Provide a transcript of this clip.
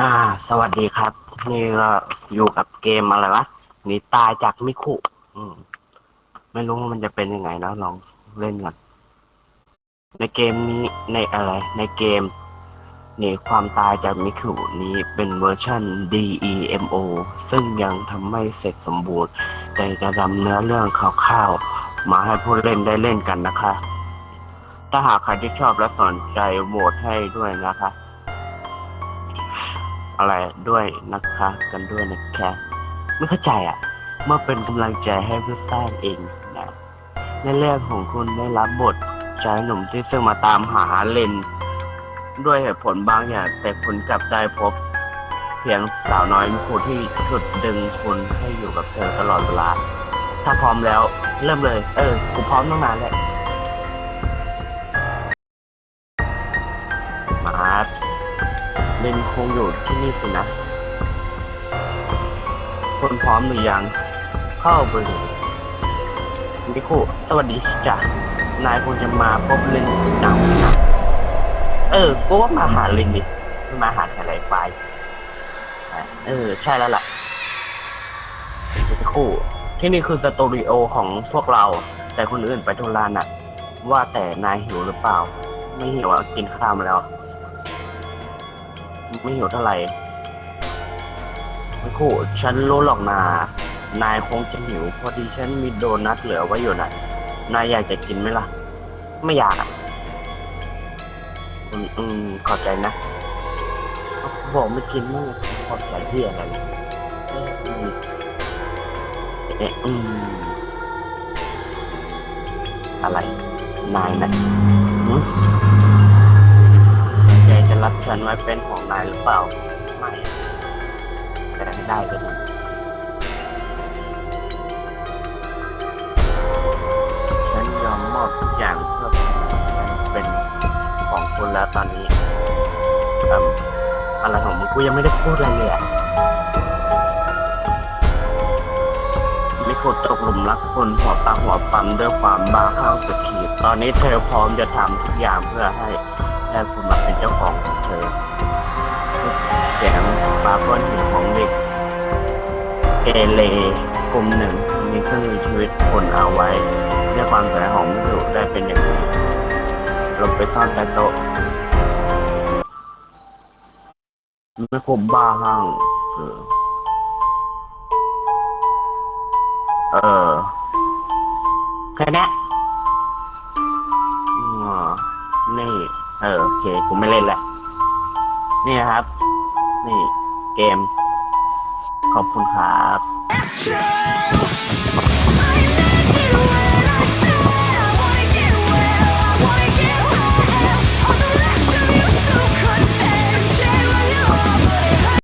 อ่า สวัสดีครับ นี่ก็อยู่กับเกมอะไรวะหนีตายจากมิคุอืม ไม่รู้ว่ามันจะเป็นยังไงนะลองเล่นก่อนในเกมนี้ในอะไร ในเกม หนีความตายจากมิคุนี้เป็นเวอร์ชัน DEMO ซึ่งยังทำไม่เสร็จสมบูรณ์ แต่จะนำเนื้อเรื่องคร่าวๆ มาให้ผู้เล่นได้เล่นกันนะคะ ถ้าหากใครที่ชอบและสนใจโหวตให้ด้วยนะคะ อะไรด้วยนะคะกันด้วยนะคะไม่เข้าใจอะ เมื่อเป็นกำลังใจให้เพื่อสร้างเองนะในเรื่องของคุณได้รับบทชายหนุ่มที่ซึ่งมาตามหาเลน ด้วยเหตุผลบางอย่าง แต่คุณกลับได้พบ เพียงสาวน้อยมิคุที่ฉุดดึงคุณให้อยู่กับเธอตลอดเวลา ถ้าพร้อมแล้ว เริ่มเลย เออ กูพร้อมตั้งนานแล้วมาเลนคงอยู่ที่นี่สินะคุณพร้อมหรือยัง เข้าไปเลยมิคุสวัสดีจ้ะนายคงจะมาพบเลนจังนะ ออกูว่ามาหาเลนดิมาหาแต่ไรไฟเออ ใช่แล้วล่ะมิคุที่นี่คือสตูดิโอของพวกเรา แต่คนอื่นไปทุรานน่ะ ว่าแต่นายหิวหรือเปล่า ไม่หิวอะกินข้าวมาแล้ว ไม่หิวเท่าไหร่คู่ฉันรู้หรอกนานายคงจะหิว พอดีฉันมีโดนัทเหลือไว้อยู่นะนายอยากจะกินไหมล่ะ ไม่อยากอะ อืมอืมขอบใจนะบอกไม่กินมึงขอบใจเที่ยอะไรเนี่ยอ๊ะอืมเอ๊ะอืมอะไรนายนะหึแกจะรับฉันไว้เป็นของนายหรือเปล่า ไม่อะแต่ไม่ได้ก็ดีฉันยอมมอบทุกอย่าง ของคุณแล้วตอนนี้ออะไรของมึงกูยังไม่ได้พูดอะไรเลยอะไม่กดตกหลุมรักคนหัวปากหัวปั๊มด้วยความบ้าข้าวสุดขีดตอนนี้เธอพร้อมจะทำทุกอย่างเพื่อให้ได้คุณมาเป็นเจ้าของของเธอเสียงปลาก้อนหินของเด็กเอเลกลุ่มหนึ่งมีเครื่องมือชีวิตคนเอาไว้ด้วยความสวยของมิรุได้เป็นอย่างดี หลบไปซ่อนใต้โต๊ะไม่คมบ้าห้างเออ เออแค่เนี้ยอ๋อนี่ เออ โอเคกูไม่เล่นแหละนี่นะครับ นี่ เกม ขอบคุณครับ That's true. I